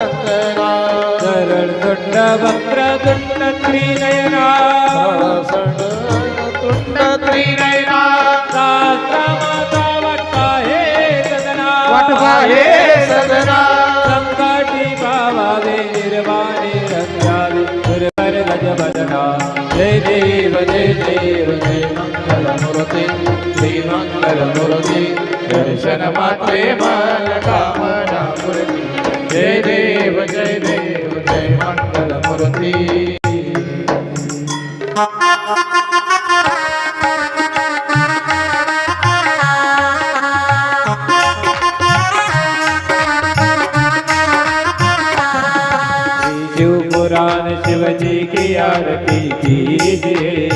सरळ तुंड वक्र तुंड त्रिनयना तुंड त्रिनयना शास्त्रमाता वट्टा हे सदना वटवा हे सदना संकटी भावावे निर्वाणे रंगावे दुर्गर गजबदना जय देव जय देव जय मंगल मूर्ती मंगल मूर्ती दर्शन मात्रे मन कामना मूर्ती जय देव जय देव जय मंगल मूर्ती शिव की आरती कीजिए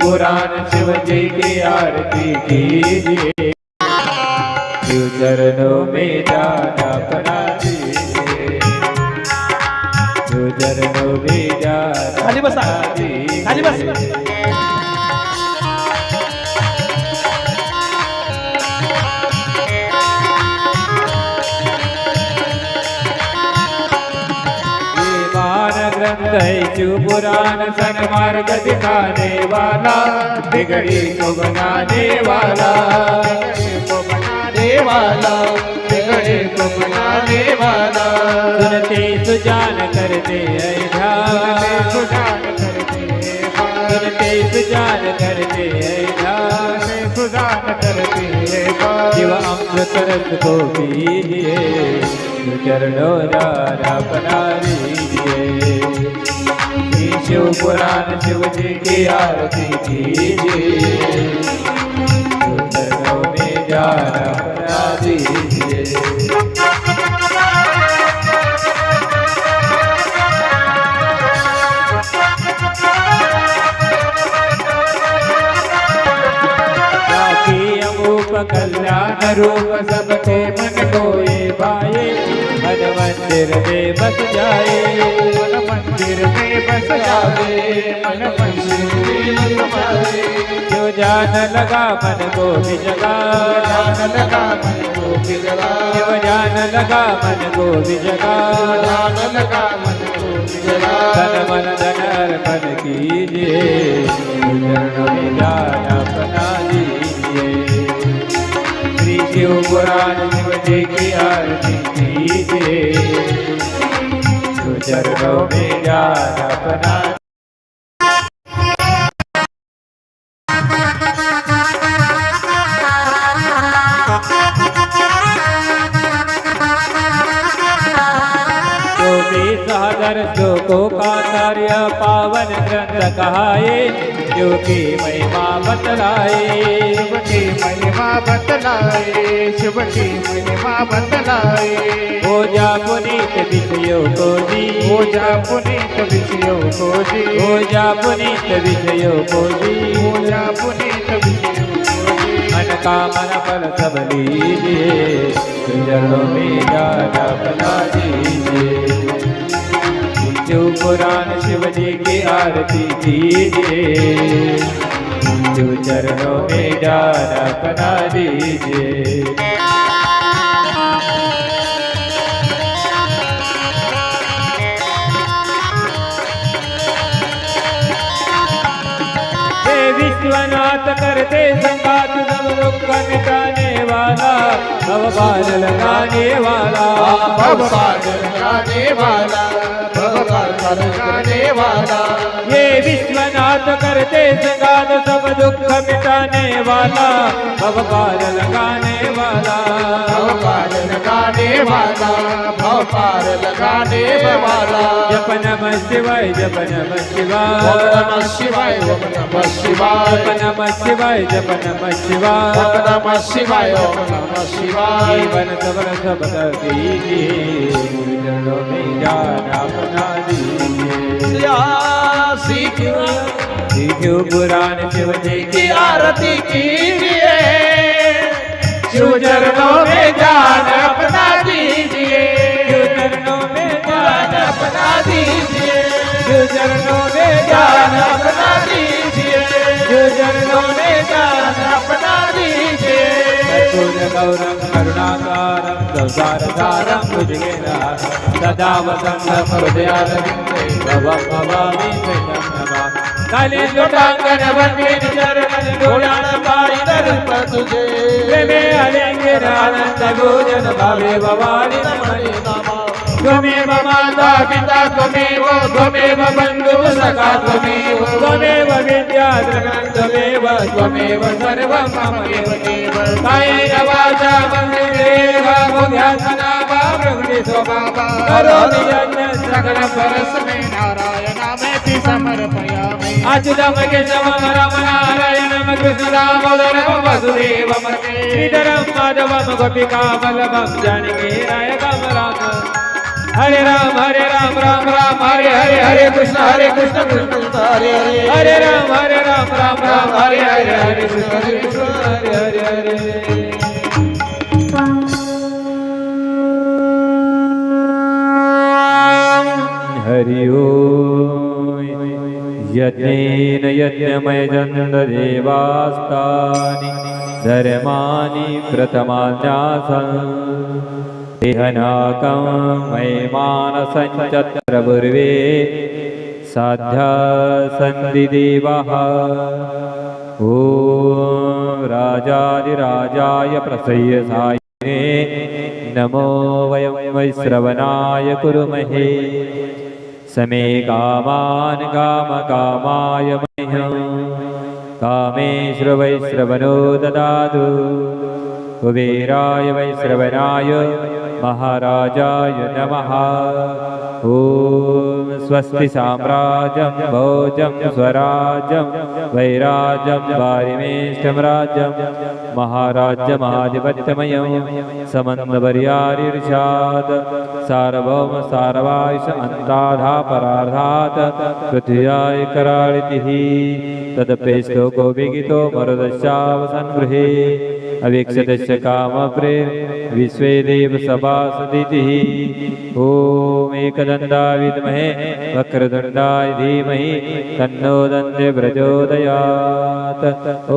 पुराण शिव जी की आरती कीजिए शिव चरणों में जाना अपना दीजिए चरणों में जाना खाली बसा. खाली बस. है शिव पुराण सन्मार्ग दिखाने वाला बिगड़ी को बनाने वाला बनाने वाला बिगड़े को बनाने वाला। सुनते सुजान करते है ध्यान सुजान करते सुनते सुजान करते है ध्यान सुजान करते शिव अमृत रस को पीजिए चरणों रारा बना लीजिए शिव पुराण शिव जी की आरती कीजिए। में जाना बना कल्याण रूप सबके मन कोए भाए मन मंदिर में बस जाए मन मंदिर में बस जाए मन मंदिर में बस जावे जो जान लगा मन को भी जगा जान लगा मन को बिगड़ा जो जान लगा मन को भी जगा जान लगा मन को बिगड़ा तन मन धन अर्पण कीजिए चरणों में जाना दीजिए श्री शिव पुराण की आरती कीजिए शिव चरणों का कार्य पावन ग्रंथ कहाए। जो की महिमा बतलाए। की महिमा बतलाए शिव की महिमा बतलाए हो जा पुनीत विषयों को जी हो जा पुनीत विषयों को जी हो जा पुनीत विषयों को जी हो जा पुनीत विषयों को जी मन का मन फल सब लीजिए में बना दीजिए। शिव पुराण शिव जी की आरती कीजिए। शिव चरणों में डारा बना दीजिए। विश्वनाथ करते संगात सब दुख मिटाने वाला भव बाल लगाने वाला। भव बाल गाने वाला भव सागर गाने वाला। ये विश्वनाथ करते संगात सब दुख मिटाने वाला भव बाल लगाने भव पार लगाने वाला भवपार लगाने वाला जप नमः शिवाय जप नमः शिवाय नमः शिवाय ओम नमः शिवाय जप नमः शिवाय जप नमः शिवाय नमः शिवाय ओम नमः शिवाय जीवन सफल सब दीजिए चरणों में जाना दीजिए पुराण शिव जी की आरती कीजिए चरणों में जान अपना दीजिए। शिव चरणों में जान अपना दीजिए। पूर्णगौरं करुणाकारं संसारसारं भुजगेन्द्रहारं सदा तुझे भावे भवानि नमने त्वमेव माता पिता त्वमेव त्वमेव बन्धुः सखा त्वमेव त्वमेव विद्या द्रविणं त्वमेव त्वमेव सर्वं ममैव देव कायेन वाचा मन्दिरेव बुद्ध्यात्मना वा प्रकृति स्वभावा। करोमि यज्ञं सकलं परस्मै नारायणा समर्पयामि। अच्युतं केशवं राम नारायणं कृष्ण दामोदरं वसुदेवं श्रीधरं माधवं गोपिका वल्लभं जानकी नायकं राम हरे राम हरे राम राम राम, हरे हरे हरे कृष्ण हरे कृष्ण कृष्ण हरे हरे हरे राम हरे राम राम राम, हरे हरे हरे कृष्ण हरे कृष्ण, हरे हरे हरे। हरि ओम। यज्ञेन यज्ञमयजन्ददेवास्तानि धर्माणि प्रथमान्यासन् देहनाकं मयमानसञ्चत्र पूर्वे साध्या सन्ति देवः ॐ राजाधिराजाय प्रसय्यसायिने नमो वयं वैश्रवणाय कुरुमहे। समे कामान् कामकामाय मह्यं। कामेश्वर वैश्रवणो ददातु कुबेराय वैश्रवणाय महाराजाय नमः। ॐ स्वस्ति साम्राज्यं भोजं स्वराज्यं वैराज्यं वारिमेष्टं राज्यं महाराज्यमाधिपत्यमयं समन्वपर्यारिर्षात् सार्वभौम सारवायुष अन्ताधापरार्धात् पृथ्व्याय कराळितिः। तदपेष्टो गोविगितो मरुदश्चावसन् गृहे अवीक्षतस्य कामप्रेर विश्वे देव सभासदितिः। ॐ एकदन्ताय विद्महे वक्रतुण्डाय धीमहि, तन्नो दन्ते प्रचोदयात्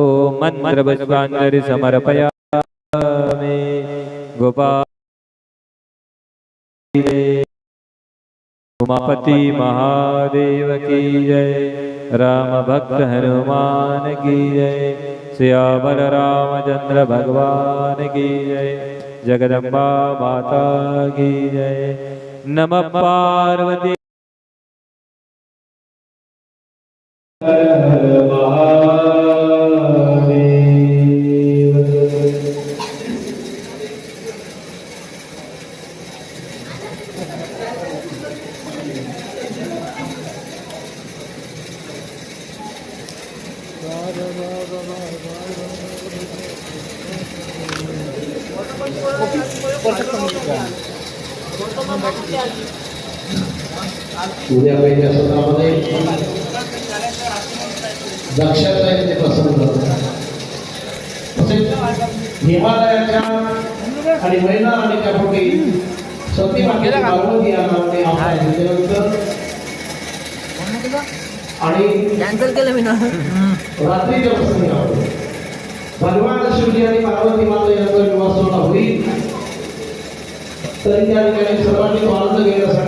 ॐ मन्त्रपुष्पाञ्जलि समर्पयामि गोपाल। उमापति महादेव की जय। राम भक्त हनुमान की जय। श्यामल रामचंद्र भगवान की जय। जगदम्बा माता की जय। नमः पार्वती। उद्या पहिल्या सत्रामध्ये दक्षता येथे प्रसन्न तसेच हिमालयाच्या आणि महिला आणि त्यापोटी सती मातेची पार्वती या नावाने आणि कॅन्सल केलं मी ना. रात्रीच्या प्रसंगी भगवान शिवजी आणि पार्वती माता यांचा विवाह सोहळा होईल. तरी त्या ठिकाणी सर्वांनी आनंद घेण्यासाठी